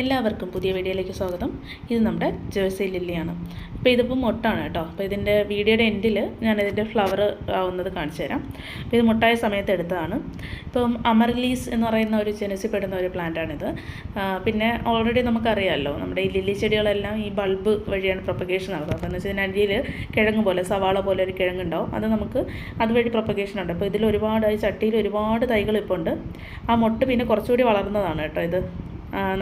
എല്ലാവർക്കും പുതിയ വീഡിയോയിലേക്ക് സ്വാഗതം. ഇത് നമ്മുടെ ജേഴ്സി ലില്ലിയാണ്. അപ്പോൾ ഇതിപ്പോൾ മുട്ടാണ് കേട്ടോ. അപ്പോൾ ഇതിന്റെ വീഡിയോയുടെ എൻഡിൽ ഞാൻ ഇതിന്റെ ഫ്ലവർ ആവുന്നത് കാണിച്ചു തരാം. അപ്പോൾ ഇത് മുട്ടായ സമയത്ത് എടുത്തതാണ്. ഇപ്പം അമർലീസ് എന്ന് പറയുന്ന ഒരു ജനസിപ്പെടുന്ന ഒരു പ്ലാന്റാണിത്. പിന്നെ ഓൾറെഡി നമുക്കറിയാമല്ലോ നമ്മുടെ ഈ ലില്ലി ചെടികളെല്ലാം ഈ ബൾബ് വഴിയാണ് പ്രൊപ്പഗേഷൻ നടത്തുന്നത് അപ്പോൾ എന്ന് വെച്ചാൽ അടിയിൽ കിഴങ്ങ് പോലെ സവാള പോലെ ഒരു കിഴങ്ങുണ്ടാവും. അത് നമുക്ക് അതുവഴി പ്രൊപ്പഗേഷൻ ഉണ്ട്. അപ്പോൾ ഇതിൽ ഒരുപാട് ഈ ചട്ടിയിൽ ഒരുപാട് തൈകൾ ഇപ്പോൾ ഉണ്ട്. ആ മുട്ട് പിന്നെ കുറച്ചുകൂടി വളർന്നതാണ് കേട്ടോ ഇത്.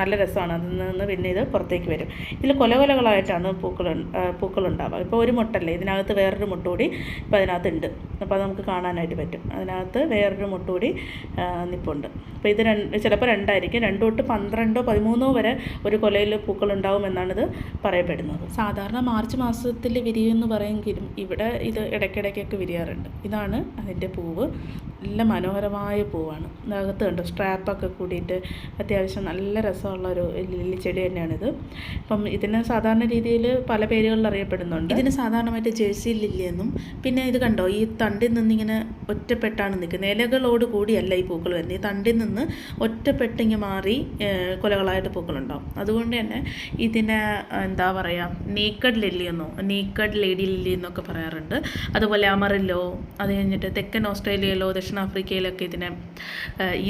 നല്ല രസമാണ്. അതിൽ നിന്ന് പിന്നെ ഇത് പുറത്തേക്ക് വരും. ഇതിൽ കൊലകൊലകളായിട്ടാണ് പൂക്കൾ പൂക്കളുണ്ടാവുക ഇപ്പോൾ ഒരു മുട്ടല്ലേ? ഇതിനകത്ത് വേറൊരു മുട്ട കൂടി ഇപ്പോൾ അതിനകത്തുണ്ട്. അപ്പോൾ അത് നമുക്ക് കാണാനായിട്ട് പറ്റും. അതിനകത്ത് വേറൊരു മുട്ട കൂടി നിപ്പുണ്ട്. അപ്പോൾ ഇത് രണ്ട് ചിലപ്പോൾ രണ്ടായിരിക്കും. രണ്ട് തൊട്ട് പന്ത്രണ്ടോ പതിമൂന്നോ വരെ ഒരു കൊലയിൽ പൂക്കളുണ്ടാവും എന്നാണിത് പറയപ്പെടുന്നത്. സാധാരണ മാർച്ച് മാസത്തിൽ വിരിയെന്ന് പറയുമെങ്കിലും ഇവിടെ ഇത് ഇടയ്ക്കിടയ്ക്കൊക്കെ വിരിയാറുണ്ട്. ഇതാണ് അതിന്റെ പൂവ്. നല്ല മനോഹരമായ പൂവാണ്. അകത്ത് കണ്ടോ സ്ട്രാപ്പൊക്കെ കൂടിയിട്ട് അത്യാവശ്യം നല്ല രസമുള്ള ഒരു ലില്ലി ചെടി തന്നെയാണിത്. അപ്പം ഇതിന് സാധാരണ രീതിയിൽ പല പേരുകളിൽ അറിയപ്പെടുന്നുണ്ട്. ഇതിന് സാധാരണമായിട്ട് ജേഴ്സി ലില്ലി എന്നും പിന്നെ ഇത് കണ്ടോ ഈ തണ്ടിൽ നിന്നിങ്ങനെ ഒറ്റപ്പെട്ടാണ് നിൽക്കുന്നത്. ഇലകളോട് കൂടിയല്ല ഈ പൂക്കൾ വരുന്നത്. ഈ തണ്ടിൽ നിന്ന് ഒറ്റപ്പെട്ടിങ്ങ് മാറി കൊലകളായിട്ട് പൂക്കളുണ്ടാവും. അതുകൊണ്ട് തന്നെ ഇതിനെ എന്താ പറയുക നീക്കഡ് ലില്ലി എന്നോ നീക്കഡ് ലേഡി ലില്ലി എന്നൊക്കെ പറയാറുണ്ട്. അതുപോലെ അമറില്ലോ അത് കഴിഞ്ഞിട്ട് തെക്കൻ ഓസ്ട്രേലിയയിലോ ദക്ഷിണാഫ്രിക്കയിലൊക്കെ ഇതിനെ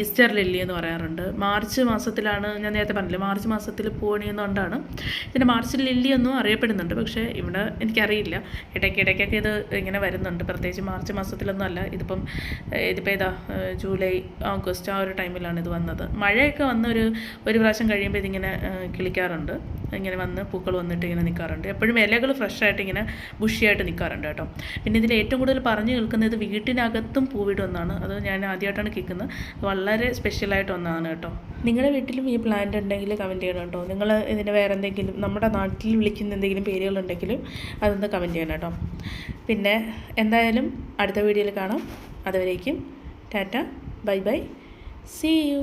ഈസ്റ്റർ ലില്ലി എന്ന് പറയാറുണ്ട്. മാർച്ച് മാസത്തിലാണ് ഞാൻ നേരത്തെ പറഞ്ഞില്ലേ മാർച്ച് മാസത്തിൽ പൂവണിയുന്നതുകൊണ്ടാണ് ഇതിന്റെ മാർച്ച് ലില്ലി എന്നും അറിയപ്പെടുന്നുണ്ട് പക്ഷേ ഇവിടെ എനിക്കറിയില്ല. ഇടയ്ക്ക് ഇടയ്ക്കൊക്കെ ഇത് ഇങ്ങനെ വരുന്നുണ്ട്. പ്രത്യേകിച്ച് മാർച്ച് മാസത്തിലൊന്നും അല്ല. ഇതിപ്പം ഇതിപ്പോൾ ഏതാ ജൂലൈ ഓഗസ്റ്റ് ആ ഒരു ടൈമിലാണ് ഇത് വന്നത്. മഴയൊക്കെ വന്ന് ഒരു ഒരു പ്രാവശ്യം കഴിയുമ്പോൾ ഇതിങ്ങനെ കിളിക്കാറുണ്ട്. ഇങ്ങനെ വന്ന് പൂക്കൾ വന്നിട്ട് ഇങ്ങനെ നിൽക്കാറുണ്ട് എപ്പോഴും ഇലകൾ ഫ്രഷായിട്ട് ഇങ്ങനെ ബുഷിയായിട്ട് നിൽക്കാറുണ്ട് കേട്ടോ. പിന്നെ ഇതിൽ ഏറ്റവും കൂടുതൽ പറഞ്ഞു കേൾക്കുന്നത് വീട്ടിനകത്തും പൂവിടും എന്നാണ് അത് ഞാൻ ആദ്യമായിട്ടാണ് കേൾക്കുന്നത്. വളരെ സ്പെഷ്യലായിട്ട് ഒന്നാണ് കേട്ടോ. നിങ്ങളുടെ വീട്ടിലും ഈ പ്ലാന്റ് ഉണ്ടെങ്കിൽ കമന്റ് ചെയ്യണം കേട്ടോ. നിങ്ങൾ ഇതിന് വേറെ എന്തെങ്കിലും നമ്മുടെ നാട്ടിൽ വിളിക്കുന്ന എന്തെങ്കിലും പേരുകളുണ്ടെങ്കിലും അതൊന്ന് കമന്റ് ചെയ്യണം കേട്ടോ. പിന്നെ എന്തായാലും അടുത്ത വീഡിയോയിൽ കാണാം. അതുവരേക്കും tata bye bye. See you